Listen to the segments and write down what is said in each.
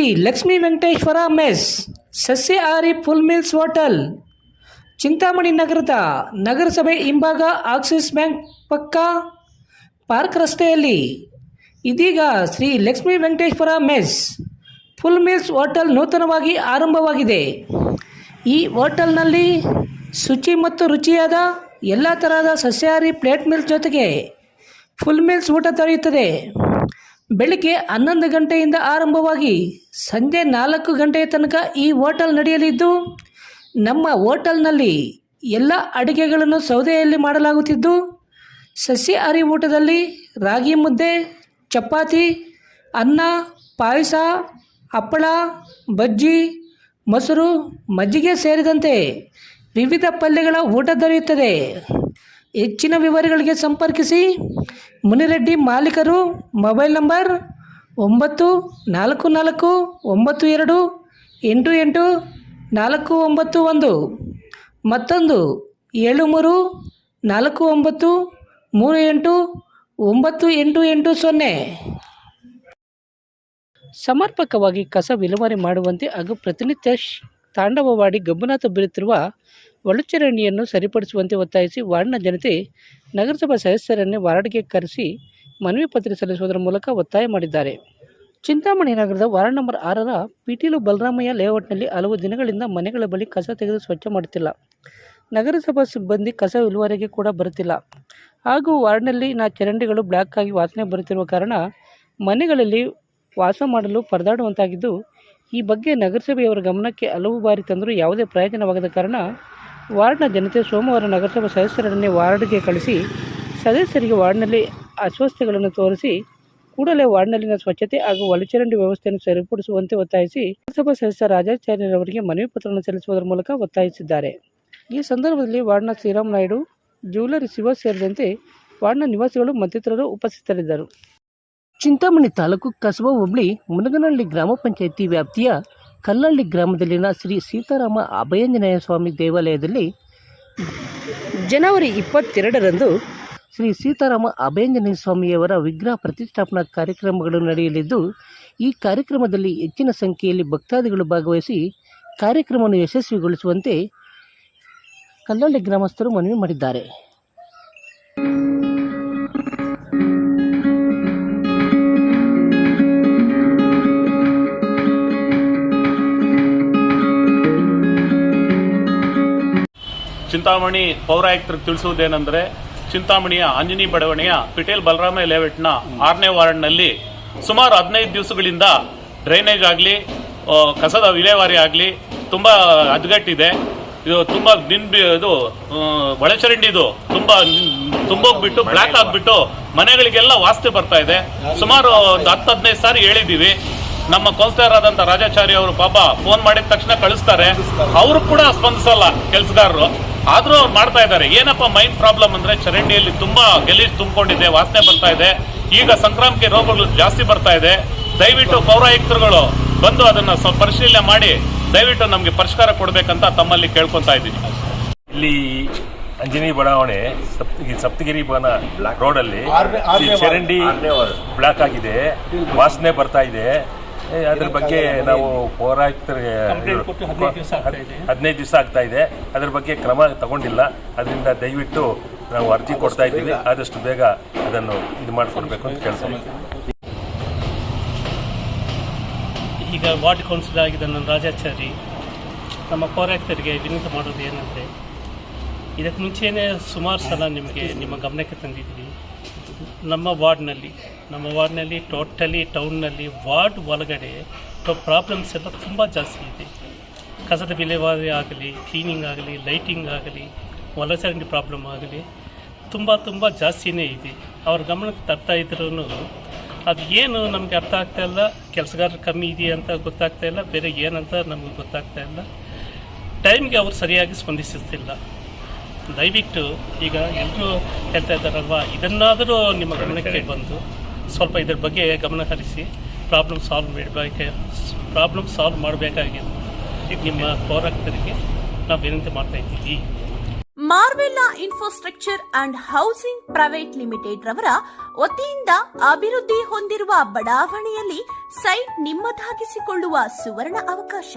Shri Lakshmi Venkateshwara mess, ಸಸ್ಯಾಹಾರಿ full meals hotel, Chintamani ನಗರದ ನಗರಸಭೆ ಹಿಂಭಾಗ ಆಕ್ಸಿಸ್ ಬ್ಯಾಂಕ್ ಪಕ್ಕ ಪಾರ್ಕ್ ರಸ್ತೆಯಲ್ಲಿ. ಇದೀಗ Shri Lakshmi Venkateshwara mess full meals hotel ನೂತನವಾಗಿ ಆರಂಭವಾಗಿದೆ. ಈ ಹೋಟೆಲ್ನಲ್ಲಿ ಶುಚಿ ಮತ್ತು ರುಚಿಯಾದ ಎಲ್ಲ ತರಹದ ಸಸ್ಯಾಹಾರಿ ಪ್ಲೇಟ್ ಮೀಲ್ಸ್ ಜೊತೆಗೆ ಫುಲ್ ಮೀಲ್ಸ್ ಊಟ ದೊರೆಯುತ್ತದೆ. ಬೆಳಿಗ್ಗೆ ಹನ್ನೊಂದು ಗಂಟೆಯಿಂದ ಆರಂಭವಾಗಿ ಸಂಜೆ ನಾಲ್ಕು ಗಂಟೆಯ ತನಕ ಈ ಹೋಟೆಲ್ ನಡೆಯಲಿದ್ದು, ನಮ್ಮ ಹೋಟೆಲ್ನಲ್ಲಿ ಎಲ್ಲ ಅಡುಗೆಗಳನ್ನು ಸೌದೆಯಲ್ಲಿ ಮಾಡಲಾಗುತ್ತಿದ್ದು ಸಸ್ಯಹಾರಿ ಊಟದಲ್ಲಿ ರಾಗಿ ಮುದ್ದೆ, ಚಪಾತಿ, ಅನ್ನ, ಪಾಯಸ, ಹಪ್ಪಳ, ಬಜ್ಜಿ, ಮೊಸರು, ಮಜ್ಜಿಗೆ ಸೇರಿದಂತೆ ವಿವಿಧ ಪಲ್ಯಗಳ ಊಟ ದೊರೆಯುತ್ತದೆ. ಹೆಚ್ಚಿನ ವಿವರಗಳಿಗೆ ಸಂಪರ್ಕಿಸಿ ಮುನಿರೆಡ್ಡಿ ಮಾಲೀಕರು ಮೊಬೈಲ್ ನಂಬರ್ ಒಂಬತ್ತು, ನಾಲ್ಕು ನಾಲ್ಕು, ಒಂಬತ್ತು, ಎರಡು, ಎಂಟು ಎಂಟು, ನಾಲ್ಕು, ಒಂಬತ್ತು, ಒಂದು. ಮತ್ತೊಂದು, ಏಳು, ಮೂರು, ನಾಲ್ಕು, ಒಂಬತ್ತು, ಮೂರು, ಎಂಟು, ಒಂಬತ್ತು, ಎಂಟು ಎಂಟು, ಸೊನ್ನೆ. ಸಮರ್ಪಕವಾಗಿ ಕಸ ವಿಲೇವಾರಿ ಮಾಡುವಂತೆ ಹಾಗೂ ಪ್ರತಿನಿತ್ಯ ತಾಂಡವವಾಡಿ ಗಬ್ಬುನಾಥ ಬೀರುತ್ತಿರುವ ಒಳಚರಂಡಿಯನ್ನು ಸರಿಪಡಿಸುವಂತೆ ಒತ್ತಾಯಿಸಿ ವಾರ್ಡ್ನ ಜನತೆ ನಗರಸಭಾ ಸದಸ್ಯರನ್ನೇ ವಾರ್ಡ್ಗೆ ಕರೆಸಿ ಮನವಿ ಪತ್ರ ಸಲ್ಲಿಸುವುದರ ಮೂಲಕ ಒತ್ತಾಯ ಮಾಡಿದ್ದಾರೆ. ಚಿಂತಾಮಣಿ ನಗರದ ವಾರ್ಡ್ ನಂಬರ್ ಆರರ ಪಿಟೀಲು ಬಲರಾಮಯ್ಯ ಲೇಔಟ್ನಲ್ಲಿ ಹಲವು ದಿನಗಳಿಂದ ಮನೆಗಳ ಬಳಿ ಕಸ ತೆಗೆದು ಸ್ವಚ್ಛ ಮಾಡುತ್ತಿಲ್ಲ. ನಗರಸಭಾ ಸಿಬ್ಬಂದಿ ಕಸ ವಿಲೇವಾರಿಗೆ ಕೂಡ ಬರುತ್ತಿಲ್ಲ. ಹಾಗೂ ವಾರ್ಡ್ನಲ್ಲಿ ನಾ ಚರಂಡಿಗಳು ಬ್ಲ್ಯಾಕ್ ಆಗಿ ವಾಸನೆ ಬರುತ್ತಿರುವ ಕಾರಣ ಮನೆಗಳಲ್ಲಿ ವಾಸ ಮಾಡಲು ಪರದಾಡುವಂತಾಗಿದ್ದು, ಈ ಬಗ್ಗೆ ನಗರಸಭೆಯವರ ಗಮನಕ್ಕೆ ಹಲವು ಬಾರಿ ತಂದರೂ ಯಾವುದೇ ಪ್ರಯೋಜನವಾಗದ ಕಾರಣ ವಾರ್ಡ್ನ ಜನತೆ ಸೋಮವಾರ ನಗರಸಭಾ ಸದಸ್ಯರನ್ನೇ ವಾರ್ಡ್ಗೆ ಕಳಿಸಿ, ಸದಸ್ಯರಿಗೆ ವಾರ್ಡ್ನಲ್ಲಿ ಅಸ್ವಸ್ಥತೆಗಳನ್ನು ತೋರಿಸಿ ಕೂಡಲೇ ವಾರ್ಡ್ನಲ್ಲಿನ ಸ್ವಚ್ಛತೆ ಹಾಗೂ ಒಳಚರಂಡಿ ವ್ಯವಸ್ಥೆಯನ್ನು ಸರಿಪಡಿಸುವಂತೆ ಒತ್ತಾಯಿಸಿ ಲೋಕಸಭಾ ಸದಸ್ಯ ರಾಜಾಚಾರ್ಯರವರಿಗೆ ಮನವಿ ಪತ್ರವನ್ನು ಸಲ್ಲಿಸುವುದರ ಮೂಲಕ ಒತ್ತಾಯಿಸಿದ್ದಾರೆ. ಈ ಸಂದರ್ಭದಲ್ಲಿ ವಾರ್ಡ್ನ ಶ್ರೀರಾಮ್ ನಾಯ್ಡು ಜ್ಯುವೆಲರಿ ಶಿವ ಸೇರಿದಂತೆ ವಾರ್ಡ್ನ ನಿವಾಸಿಗಳು ಮತ್ತಿತರರು ಉಪಸ್ಥಿತರಿದ್ದರು. ಚಿಂತಾಮಣಿ ತಾಲೂಕು ಕಸಬಾ ಹುಬ್ಳಿ ಮುನಗನಹಳ್ಳಿ ಗ್ರಾಮ ಪಂಚಾಯಿತಿ ವ್ಯಾಪ್ತಿಯ ಕಲ್ಲಹಳ್ಳಿ ಗ್ರಾಮದಲ್ಲಿನ ಶ್ರೀ ಸೀತಾರಾಮ ಅಭಯಂಜನೇಯ ಸ್ವಾಮಿ ದೇವಾಲಯದಲ್ಲಿ ಜನವರಿ ಇಪ್ಪತ್ತೆರಡರಂದು ಶ್ರೀ ಸೀತಾರಾಮ ಅಭಯಂಜನೇ ಸ್ವಾಮಿಯವರ ವಿಗ್ರಹ ಪ್ರತಿಷ್ಠಾಪನಾ ಕಾರ್ಯಕ್ರಮಗಳು ನಡೆಯಲಿದ್ದು, ಈ ಕಾರ್ಯಕ್ರಮದಲ್ಲಿ ಹೆಚ್ಚಿನ ಸಂಖ್ಯೆಯಲ್ಲಿ ಭಕ್ತಾದಿಗಳು ಭಾಗವಹಿಸಿ ಕಾರ್ಯಕ್ರಮವನ್ನು ಯಶಸ್ವಿಗೊಳಿಸುವಂತೆ ಕಲ್ಲಳ್ಳಿ ಗ್ರಾಮಸ್ಥರು ಮನವಿ ಮಾಡಿದ್ದಾರೆ. ಚಿಂತಾಮಣಿ ಪೌರಾಯುಕ್ತರಿಗೆ ತಿಳಿಸುವುದೇನೆಂದರೆ ಚಿಂತಾಮಣಿಯ ಆಂಜನಿ ಬಡಾವಣೆಯ ಪಿಟೇಲ್ ಬಲರಾಮ ಲೇಔಟ್ನ ಆರನೇ ವಾರ್ಡ್ನಲ್ಲಿ ಸುಮಾರು ಹದಿನೈದು ದಿವಸಗಳಿಂದ ಡ್ರೈನೇಜ್ ಆಗಲಿ ಕಸದ ವಿಲೇವಾರಿ ಆಗಲಿ ತುಂಬ ಅದ್ಗಟ್ಟಿದೆ. ಇದು ತುಂಬ ನಿನ್ ಇದು ಒಳಚರಂಡಿ ಒಳಚರಂಡಿದು ತುಂಬ ತುಂಬೋಗ್ಬಿಟ್ಟು ಬ್ಲ್ಯಾಕ್ ಆಗಿಬಿಟ್ಟು ಮನೆಗಳಿಗೆಲ್ಲ ವಾಸ್ತೆ ಬರ್ತಾ ಇದೆ. ಸುಮಾರು ಒಂದು ಹತ್ತು ಹದಿನೈದು ಸಾರಿ ಹೇಳಿದ್ದೀವಿ. ನಮ್ಮ ಕೌನ್ಸಿಲರ್ ಆದಂಥ ರಾಜಾಚಾರಿ ಅವರು ಪಾಪ ಫೋನ್ ಮಾಡಿದ ತಕ್ಷಣ ಕಳಿಸ್ತಾರೆ. ಅವರು ಕೂಡ ಸ್ಪಂದಿಸಲ್ಲ ಕೆಲಸಗಾರರು. ಆದ್ರೂ ಅವ್ರು ಮಾಡ್ತಾ ಇದ್ದಾರೆ. ಏನಪ್ಪ ಮೈಂಡ್ ಪ್ರಾಬ್ಲಮ್ ಅಂದರೆ ಚರಂಡಿಯಲ್ಲಿ ತುಂಬ ಗಲೀಜು ತುಂಬಿಕೊಂಡಿದೆ ವಾಸನೆ ಬರ್ತಾ ಇದೆ. ಈಗ ಸಂಕ್ರಾಂತಿ ರೋಗಗಳು ಜಾಸ್ತಿ ಬರ್ತಾ ಇದೆ. ದಯವಿಟ್ಟು ಪೌರಾಯುಕ್ತರುಗಳು ಬಂದು ಅದನ್ನು ಸ್ವಲ್ಪ ಪರಿಶೀಲನೆ ಮಾಡಿ ದಯವಿಟ್ಟು ನಮಗೆ ಪರಿಷ್ಕಾರ ಕೊಡಬೇಕಂತ ತಮ್ಮಲ್ಲಿ ಕೇಳ್ಕೊತಾ ಇದ್ದೀನಿ. ಇಲ್ಲಿ ಅಂಜನಿ ಬಡಾವಣೆ ಸಪ್ತಗಿ ಸಪ್ತಗಿರಿ ಬನ ರೋಡಲ್ಲಿ ಚರಂಡಿ ಬ್ಲಾಕ್ ಆಗಿದೆ. ವಾಸನೆ ಬರ್ತಾ ಇದೆ. ಅದ್ರ ಬಗ್ಗೆ ನಾವು ಪೌರಾಯುಕ್ತರಿಗೆ ಹದಿನೈದು ದಿವಸ ಆಗ್ತಾ ಇದೆ. ಅದ್ರ ಬಗ್ಗೆ ಕ್ರಮ ತಗೊಂಡಿಲ್ಲ. ಅದರಿಂದ ದಯವಿಟ್ಟು ನಾವು ಅರ್ಜಿ ಕೊಡ್ತಾ ಇದ್ದೀವಿ. ಆದಷ್ಟು ಬೇಗ ಅದನ್ನು ಇದು ಮಾಡಿಕೊಡ್ಬೇಕು ಅಂತ ಕೇಳ್ತಾ ಈಗ ವಾರ್ಡ್ ಕೌನ್ಸಿಲರ್ ಆಗಿದ್ದ ನನ್ನ ರಾಜಾಚಾರಿ ನಮ್ಮ ಪೌರಾಯುಕ್ತರಿಗೆ ವಿನಂತಿ ಮಾಡೋದು ಏನಂದರೆ ಇದಕ್ಕೆ ಮುಂಚೆನೇ ಸುಮಾರು ಸಲ ನಿಮಗೆ ನಿಮ್ಮ ಗಮನಕ್ಕೆ ತಂದಿದ್ದೀವಿ ನಮ್ಮ ವಾರ್ಡ್ನಲ್ಲಿ ನಮ್ಮ ವಾರ್ಡ್ನಲ್ಲಿ ಟೋಟಲಿ ಟೌನ್ನಲ್ಲಿ ವಾರ್ಡ್ ಒಳಗಡೆ ಪ್ರಾಬ್ಲಮ್ಸ್ ಎಲ್ಲ ತುಂಬ ಜಾಸ್ತಿ ಇದೆ. ಕಸದ ವಿಲೇವಾರಿ ಆಗಲಿ ಕ್ಲೀನಿಂಗ್ ಆಗಲಿ ಲೈಟಿಂಗ್ ಆಗಲಿ ಒಲಚರಂಡಿ ಪ್ರಾಬ್ಲಮ್ ಆಗಲಿ, ತುಂಬ ತುಂಬ ಜಾಸ್ತಿನೇ ಇದೆ. ಅವ್ರ ಗಮನಕ್ಕೆ ತರ್ತಾ ಇದ್ರೂ ಅದು ಏನು ನಮಗೆ ಅರ್ಥ ಆಗ್ತಾ ಇಲ್ಲ, ಕೆಲಸಗಾರರು ಕಮ್ಮಿ ಇದೆಯಾ ಅಂತ ಗೊತ್ತಾಗ್ತಾ ಇಲ್ಲ, ಬೇರೆ ಏನಂತ ನಮಗೆ ಗೊತ್ತಾಗ್ತಾ ಇಲ್ಲ. ಟೈಮ್ಗೆ ಅವರು ಸರಿಯಾಗಿ ಸ್ಪಂದಿಸುತ್ತಿಲ್ಲ. ದಯವಿಟ್ಟು ಈಗ ಎಲ್ಲರೂ ಹೇಳ್ತಾ ಇದ್ದಾರಲ್ವಾ? ಇದನ್ನಾದರೂ ನಿಮ್ಮ ಗಮನಕ್ಕೆ ಬಂದು ಸ್ವಲ್ಪ ಇದ್ರ ಬಗ್ಗೆ ಗಮನ ಹರಿಸಿ ಪ್ರಾಬ್ಲಮ್ ಸಾಲ್ವ್ ಮಾಡಬೇಕು ಪ್ರಾಬ್ಲಮ್ ಸಾಲ್ವ್ ಮಾಡಬೇಕಾಗಿ ನಿಮ್ಮ ಹೋರಾಟಗಳಿಗೆ ನಾವು ವಿನಂತಿ ಮಾಡ್ತಾ ಇದ್ದೀವಿ. Marvella infrastructure and housing private limited ರವರ ವತಿಯಿಂದ ಅಭಿವೃದ್ಧಿ ಹೊಂದಿರುವ ಬಡಾವಣೆಯಲ್ಲಿ ಸೈಟ್ ನಿಮ್ಮದಾಗಿಸಿಕೊಳ್ಳುವ ಸುವರ್ಣ ಅವಕಾಶ.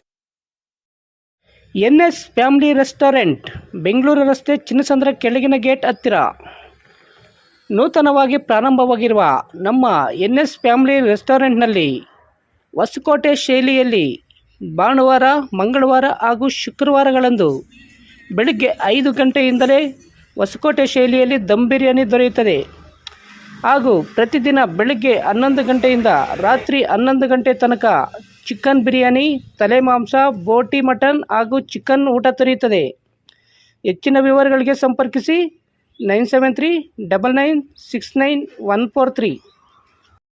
N S family restaurant, Bengaluru ರಸ್ತೆ ಚಿನ್ನಸಂದ್ರ ಕೆಳಗಿನ ಗೇಟ್ ಹತ್ತಿರ. ನೂತನವಾಗಿ ಪ್ರಾರಂಭವಾಗಿರುವ ನಮ್ಮ ಎನ್ ಎಸ್ ಫ್ಯಾಮಿಲಿ ರೆಸ್ಟೋರೆಂಟ್ನಲ್ಲಿ ಹೊಸಕೋಟೆ ಶೈಲಿಯಲ್ಲಿ ಭಾನುವಾರ, ಮಂಗಳವಾರ ಹಾಗೂ ಶುಕ್ರವಾರಗಳಂದು ಬೆಳಗ್ಗೆ ಐದು ಗಂಟೆಯಿಂದಲೇ ಹೊಸಕೋಟೆ ಶೈಲಿಯಲ್ಲಿ ದಮ್ ಬಿರಿಯಾನಿ ದೊರೆಯುತ್ತದೆ. ಹಾಗೂ ಪ್ರತಿದಿನ ಬೆಳಗ್ಗೆ ಹನ್ನೊಂದು ಗಂಟೆಯಿಂದ ರಾತ್ರಿ ಹನ್ನೊಂದು ಗಂಟೆ ತನಕ ಚಿಕನ್ ಬಿರಿಯಾನಿ, ತಲೆ ಮಾಂಸ, ಬೋಟಿ ಮಟನ್ ಹಾಗೂ ಚಿಕನ್ ಊಟ ದೊರೆಯುತ್ತದೆ. ಹೆಚ್ಚಿನ ವಿವರಗಳಿಗೆ ಸಂಪರ್ಕಿಸಿ nine seven three double nine six nine one four three.